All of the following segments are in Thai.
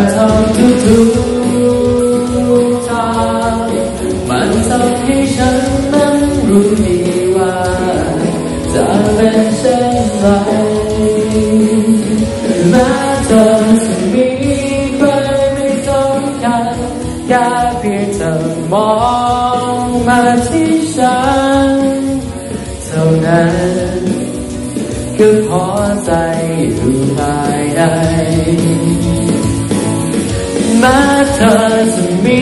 ำทุกทุกทางมันทำให้ฉันนั้นรู้ดีว่า จะเป็นเช่นไรแม้เธอจะมีใครไม่สำคัญแค่เพียงเธอมองมาที่ฉันเท่านั้นก็พอใจอยู่ภายใน แม้เธอจะมี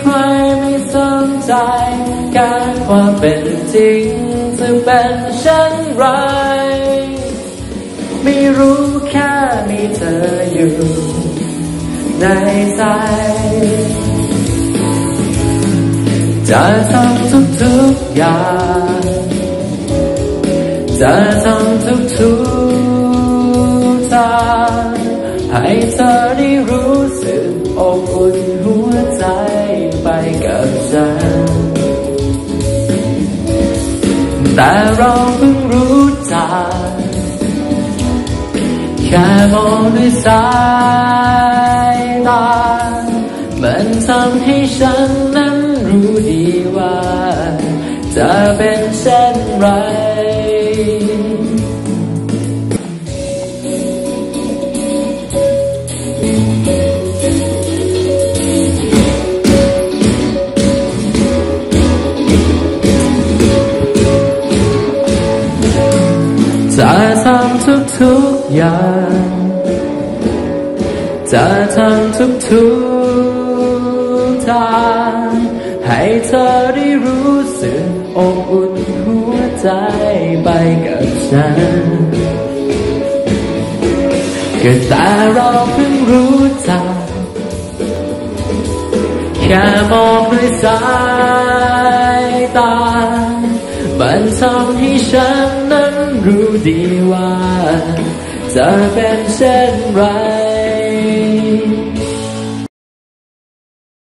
ใครไม่สนใจ การความเป็นจริงจะเป็นเช่นไร ไม่รู้แค่มีเธออยู่ในใจจะทำทุกๆอย่างจะทำทุกทุกทางให้เธอได้รู้ กับฉันแต่เราเพิ่งรู้จักแค่มองด้วยสายตา มันทำให้ฉันนั้นรู้ดีว่า จะเป็นเช่นไร จะทำทุกทุกอย่าง จะทำทุกทุกทางให้เธอได้รู้สึกอบอุ่นหัวใจไปกับฉันก็แต่เราเพิ่งรู้จัก แค่มองด้วยสายตา มันทำให้ฉัน รู้ดีว่าจะเป็นเช่นไร